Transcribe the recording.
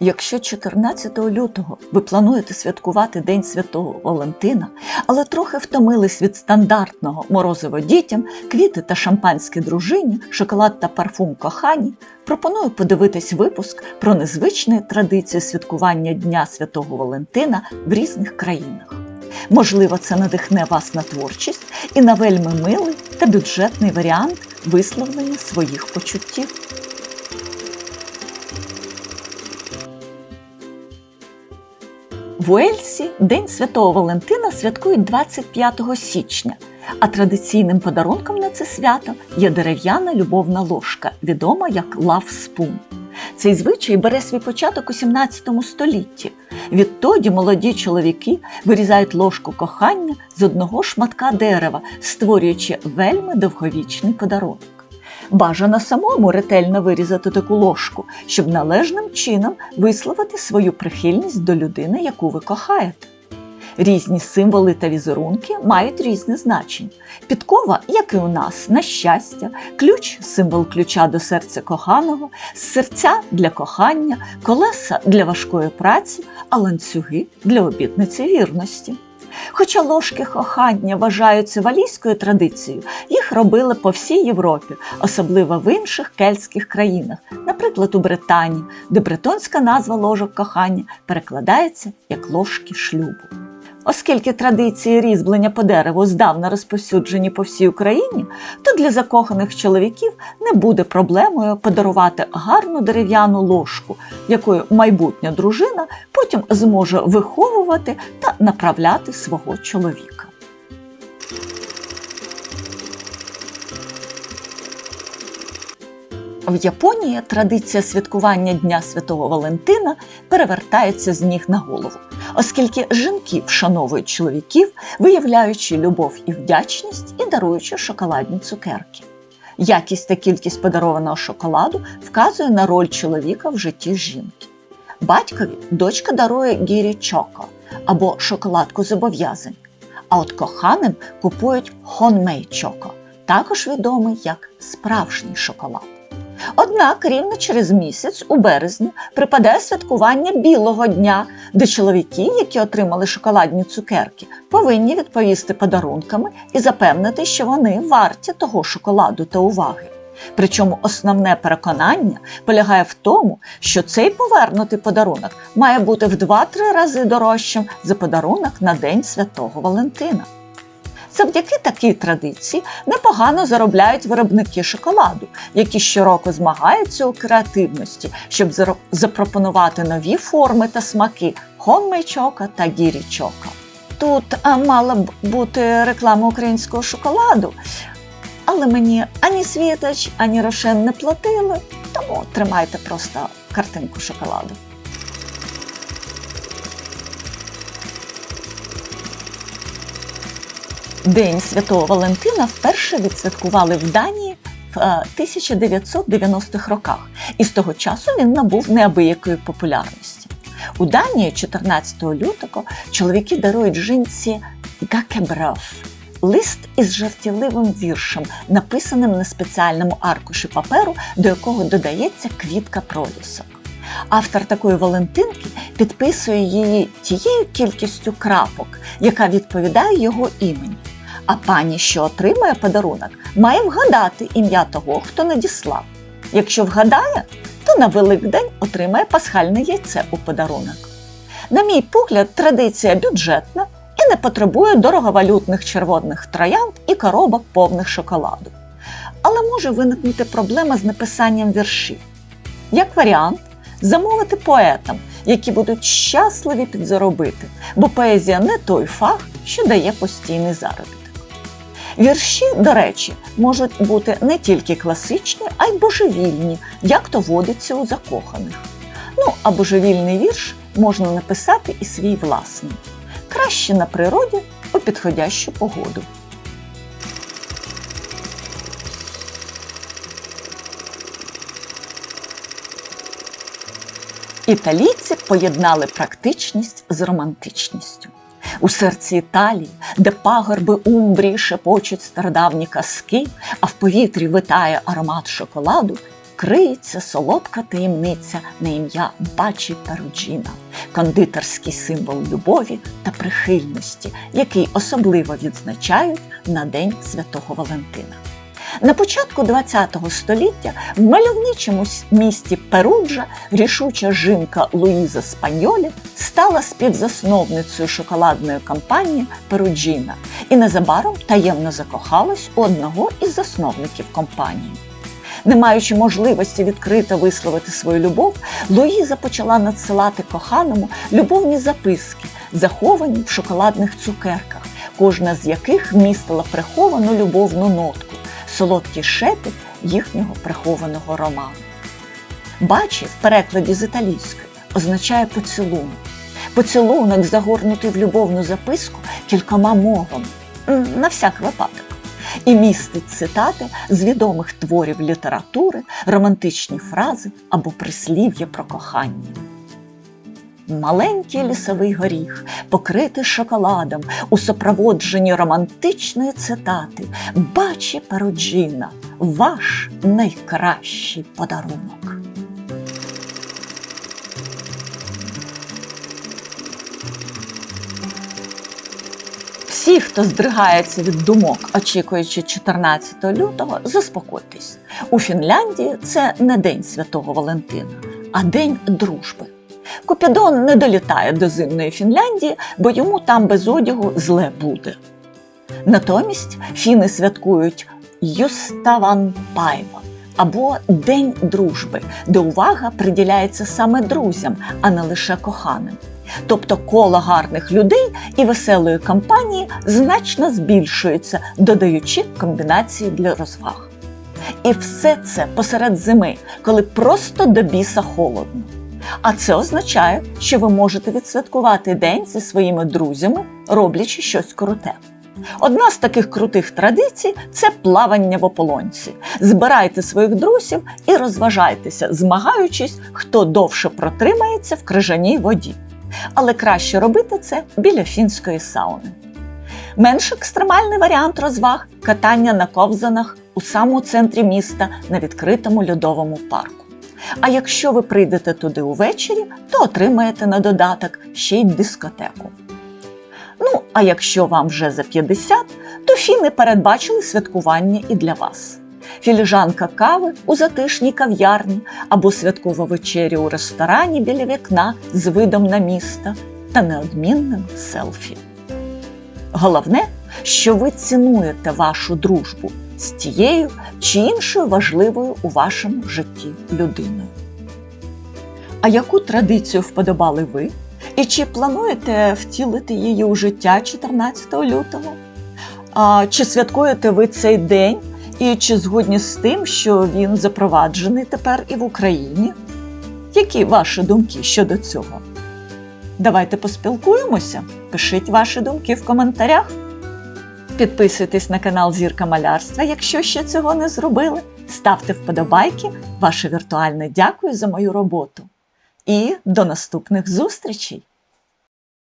Якщо 14 лютого ви плануєте святкувати День Святого Валентина, але трохи втомились від стандартного морозиво дітям, квіти та шампанське дружині, шоколад та парфум кохані, пропоную подивитись випуск про незвичні традиції святкування Дня Святого Валентина в різних країнах. Можливо, це надихне вас на творчість і на вельми милий та бюджетний варіант висловлення своїх почуттів. В Уельсі День Святого Валентина святкують 25 січня, а традиційним подарунком на це свято є дерев'яна любовна ложка, відома як Spoon. Цей звичай бере свій початок у 17 столітті. Відтоді молоді чоловіки вирізають ложку кохання з одного шматка дерева, створюючи вельми довговічний подарунок. Бажано самому ретельно вирізати таку ложку, щоб належним чином висловити свою прихильність до людини, яку ви кохаєте. Різні символи та візерунки мають різне значення. Підкова, як і у нас, на щастя, ключ символ ключа до серця коханого, серця для кохання, колеса для важкої праці, а ланцюги для обітниці вірності. Хоча ложки кохання вважаються валійською традицією, їх робили по всій Європі, особливо в інших кельтських країнах, наприклад, у Британії, де бретонська назва ложок кохання перекладається як ложки шлюбу. Оскільки традиції різьблення по дереву здавна розповсюджені по всій Україні, то для закоханих чоловіків не буде проблемою подарувати гарну дерев'яну ложку, якою майбутня дружина потім зможе виховувати та направляти свого чоловіка. В Японії традиція святкування Дня Святого Валентина перевертається з ніг на голову, оскільки жінки вшановують чоловіків, виявляючи любов і вдячність і даруючи шоколадні цукерки. Якість та кількість подарованого шоколаду вказує на роль чоловіка в житті жінки. Батькові дочка дарує гірі чоко або шоколадку зобов'язань, а от коханим купують хонмей чоко, також відомий як справжній шоколад. Однак рівно через місяць, у березні, припадає святкування білого дня, де чоловіки, які отримали шоколадні цукерки, повинні відповісти подарунками і запевнити, що вони варті того шоколаду та уваги. Причому основне переконання полягає в тому, що цей повернутий подарунок має бути в 2-3 рази дорожчим за подарунок на День Святого Валентина. Завдяки такій традиції непогано заробляють виробники шоколаду, які щороку змагаються у креативності, щоб запропонувати нові форми та смаки хонмейчока та гірічока. Тут мала б бути реклама українського шоколаду, але мені ані Світоч, ані Рошен не платили, тому тримайте просто картинку шоколаду. День Святого Валентина вперше відсвяткували в Данії в е, 1990-х роках, і з того часу він набув неабиякої популярності. У Данії 14 лютого чоловіки дарують жінці гакебрев – лист із жартівливим віршем, написаним на спеціальному аркуші паперу, до якого додається квітка пролісок. Автор такої Валентинки підписує її тією кількістю крапок, яка відповідає його імені. А пані, що отримує подарунок, має вгадати ім'я того, хто надіслав. Якщо вгадає, то на Великдень отримає пасхальне яйце у подарунок. На мій погляд, традиція бюджетна і не потребує дороговалютних червоних троянд і коробок повних шоколаду. Але може виникнути проблема з написанням віршів. Як варіант, замовити поетам, які будуть щасливі підзаробити, бо поезія не той фах, що дає постійний заробіток. Вірші, до речі, можуть бути не тільки класичні, а й божевільні, як то водиться у закоханих. Ну, а божевільний вірш можна написати і свій власний. Краще на природі у підходящу погоду. Італійці поєднали практичність з романтичністю. У серці Італії, де пагорби Умбрії шепочуть стародавні казки, а в повітрі витає аромат шоколаду, криється солодка таємниця на ім'я Бачі Перуджіна, кондитерський символ любові та прихильності, який особливо відзначають на День Святого Валентина. На початку ХХ століття в мальовничому місті Перуджа рішуча жінка Луїза Спаньолі стала співзасновницею шоколадної компанії Перуджіна і незабаром таємно закохалась у одного із засновників компанії. Не маючи можливості відкрито висловити свою любов, Луїза почала надсилати коханому любовні записки, заховані в шоколадних цукерках, кожна з яких містила приховану любовну нотку, солодкий шепіт їхнього прихованого роману. Бачі в перекладі з італійської означає поцілунок. Поцілунок загорнутий в любовну записку кількома мовами, на всяк випадок, і містить цитати з відомих творів літератури, романтичні фрази або прислів'я про кохання. Маленький лісовий горіх, покритий шоколадом у супроводженні романтичної цитати Бачі Пароджіна, ваш найкращий подарунок. Всі, хто здригається від думок, очікуючи 14 лютого, заспокойтесь. У Фінляндії це не День Святого Валентина, а День дружби. Купідон не долітає до зимної Фінляндії, бо йому там без одягу зле буде. Натомість фіни святкують Юставанпайва або День дружби, де увага приділяється саме друзям, а не лише коханим. Тобто коло гарних людей і веселої компанії значно збільшується, додаючи комбінації для розваг. І все це посеред зими, коли просто до біса холодно. А це означає, що ви можете відсвяткувати день зі своїми друзями, роблячи щось круте. Одна з таких крутих традицій це плавання в ополонці. Збирайте своїх друзів і розважайтеся, змагаючись, хто довше протримається в крижаній воді. Але краще робити це біля фінської сауни. Менш екстремальний варіант розваг катання на ковзанах у самому центрі міста на відкритому льодовому парку. А якщо ви прийдете туди увечері, то отримаєте на додаток ще й дискотеку. Ну, а якщо вам вже за 50, то фіни передбачили святкування і для вас. Філіжанка кави у затишній кав'ярні або святкова вечеря у ресторані біля вікна з видом на місто та неодмінним селфі. Головне, що ви цінуєте вашу дружбу з тією чи іншою важливою у вашому житті людиною. А яку традицію вподобали ви? І чи плануєте втілити її у життя 14 лютого? А, чи святкуєте ви цей день? І чи згодні з тим, що він запроваджений тепер і в Україні? Які ваші думки щодо цього? Давайте поспілкуємося. Пишіть ваші думки в коментарях. Підписуйтесь на канал Зірка Малярства, якщо ще цього не зробили. Ставте вподобайки. Ваше віртуальне дякую за мою роботу. І до наступних зустрічей!